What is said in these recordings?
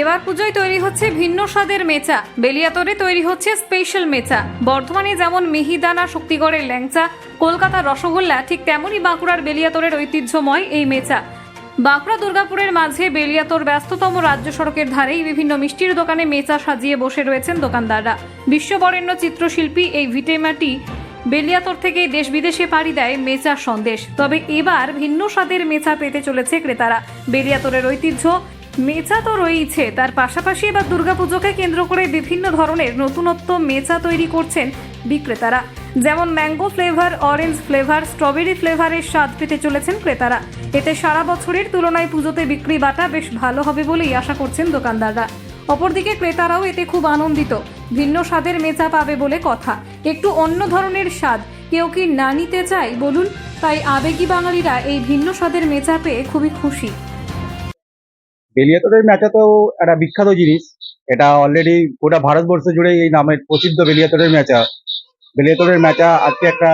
এবার পুজোয় তৈরি হচ্ছে ভিন্ন স্বাদের মেচা। বেলিয়াতরে তৈরি হচ্ছে স্পেশাল মেচা। বর্ধমানে যেমন মিহিদানা শক্তিগড়ের ল্যাংচা কলকাতার রসগোল্লা, ঠিক তেমনই বাঁকুড়ার বেলিয়াতরের ঐতিহ্যময় এই মেচা। বাঁকুড়া দুর্গাপুরের মাঝে বেলিয়াতর ব্যস্ততম রাজ্য সড়কের ধারেই বিভিন্ন মিষ্টির দোকানে মেচা সাজিয়ে বসে রয়েছেন দোকানদাররা। বিশ্ববরেণ্য চিত্রশিল্পী এই ভিটেমাটি বেলিয়াতর থেকে দেশ বিদেশে পাড়ি দেয় মেচা সন্দেশ। তবে এবার ভিন্ন স্বাদের মেচা পেতে চলেছে ক্রেতারা। বেলিয়াতরের ঐতিহ্য মেচা তো রয়েইছে। তার পাশাপাশি এবার দুর্গাপুজোকে কেন্দ্র করে বিভিন্ন ধরনের নতুনত্ব মেচা তৈরি করছেন বিক্রেতারা। যেমন mango flavour, orange flavour, strawberry ফ্লেভারের স্বাদ পেতে চলেছেন ক্রেতারা। এতে সারা বছরের তুলনায় পুজোতে বিক্রি বাটা বেশ ভালো হবে বলেই আশা করছেন দোকানদাররা। অপরদিকে ক্রেতারাও এতে খুব আনন্দিত। ভিন্ন স্বাদের মেচা পাবে বলে কথা। একটু অন্য ধরনের স্বাদ। কেউ কি না নিতে চায় বলুন? তাই আবেগী বাঙালিরা এই ভিন্ন স্বাদের মেচা পেয়ে খুবই খুশি। বেলিয়াতরের ম্যাচা তো একটা বিখ্যাত জিনিস, এটা অলরেডি গোটা ভারতবর্ষ জুড়ে এই নামে প্রসিদ্ধ বেলিয়াতরের ম্যাচা বেলিয়াতোড়ের ম্যাচা আজকে একটা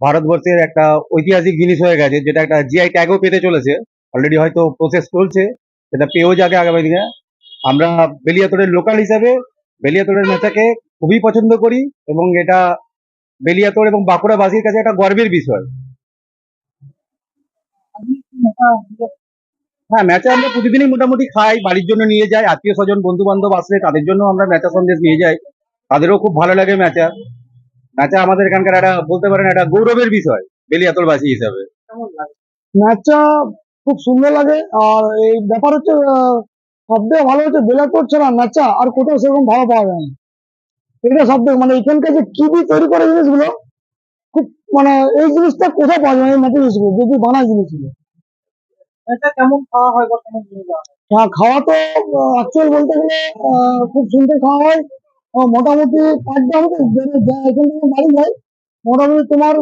ভারতবর্ষের একটা ঐতিহাসিক জিনিস হয়ে গেছে, যেটা একটা জিআই ট্যাগও পেতে চলেছে। অলরেডি হয়তো প্রসেস চলছে, সেটা পেয়েও যাবে আগামী দিনে। আমরা বেলিয়াতোড়ের লোকাল হিসাবে বেলিয়াতোড়ের ম্যাচাকে খুবই পছন্দ করি এবং এটা বেলিয়াতোড় এবং বাঁকুড়াবাসীর কাছে একটা গর্বের বিষয়। হ্যাঁ ম্যাচা আমরা প্রতিদিনই মোটামুটি খাই বাড়ির জন্য নিয়ে যাই আত্মীয় স্বজন বন্ধু বান্ধব আসলে তাদের জন্য আমরা ম্যাচা সন্দেশ নিয়ে যাই। তাদেরও খুব ভালো লাগে ম্যাচা ম্যাচা আমাদের এখানকার একটা বলতে পারেন একটা গৌরবের বিষয় বেলিয়াতলবাসী হিসাবে। ম্যাচটা খুব সুন্দর লাগে আর এই ব্যাপার হচ্ছে সব থেকে ভালো হচ্ছে বেলাপুর ছাড়া ম্যাচা আর কোথাও সেরকম ভালো পাওয়া যায় না। এটা সব থেকে মানে এখানকার যে কিবি তৈরি করে জিনিসগুলো খুব মানে এই জিনিসটা কোথাও পাওয়া যায় না এই ম্যাটেরিয়ালসগুলো যদি বানায় জিনিসগুলো। এটা কেমন খাওয়া হয় বা কেমন নিয়ে যাওয়া হয়? খাওয়া তো অ্যাকচুয়াল বলতে গেলে খুব সুন্দর খাওয়া হয়। মোটামুটি যে- যে এখান থেকে বাড়ি যাই মোটামুটি তোমার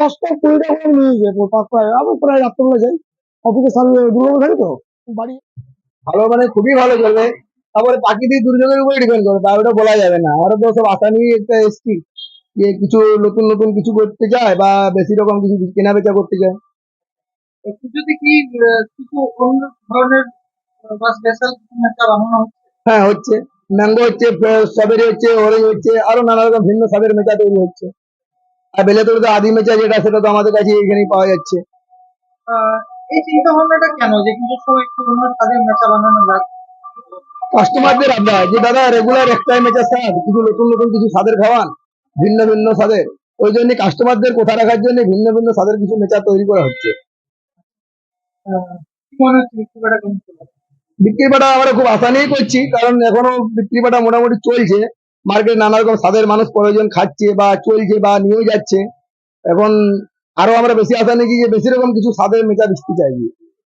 দশটা কুড়িটা করে নিয়ে যায় প্রায় আমি প্রায় রাত্রেবেলা যাই অফিসে সার্ভে দুর্গাপুর থাকি তো? বাড়ি? ভালো মানে খুবই ভালো চলবে তারপরে প্রাকৃতিক দুর্যোগের উপরে ডিপেন্ড করে তাই ওটা বলা যাবে না। আমরা তো সব আশা নিয়ে একটা এসছি যে কিছু নতুন নতুন কিছু করতে চায় বা বেশি রকম কিছু কেনা বেচা করতে চায় যদি কি কিছু অন্য ধরনের বা স্পেশাল একটা বানানো হচ্ছে? হ্যাঁ হচ্ছে। ম্যাঙ্গো হচ্ছে স্ট্রবেরি হচ্ছে অরেঞ্জ হচ্ছে আরও নানা রকম ভিন্ন স্বাদের মেচা তৈরি হচ্ছে। আর বেলেতরে তো আদি মেচা যেটা সেটা তো আমাদের কাছে এখানেই পাওয়া যাচ্ছে। এই চিন্তা ভাবনাটা কেন? যে পুজোর সময় একটু অন্য স্বাদের মেচা বানানো যাক। কাস্টমারদের আবদার যে দাদা রেগুলার একটাই মেচা স্বাদ কিছু নতুন নতুন কিছু স্বাদের খাওয়ান ভিন্ন ভিন্ন স্বাদের ওই জন্য কাস্টমারদের কোথা রাখার জন্য ভিন্ন ভিন্ন স্বাদের কিছু মেচা তৈরি করা হচ্ছে। বিক্রি বাটা আমরা খুব আশা করছি, কারণ এখনও বিক্রি বাটা মোটামুটি চলছে। মার্কেটে নানা রকম স্বাদের মানুষ প্রয়োজন খাচ্ছে বা চলছে বা নিয়ে যাচ্ছে। এখন আরও আমরা বেশি আশা নেই যে বেশি রকম কিছু স্বাদের মেচা বিক্রি চাইছি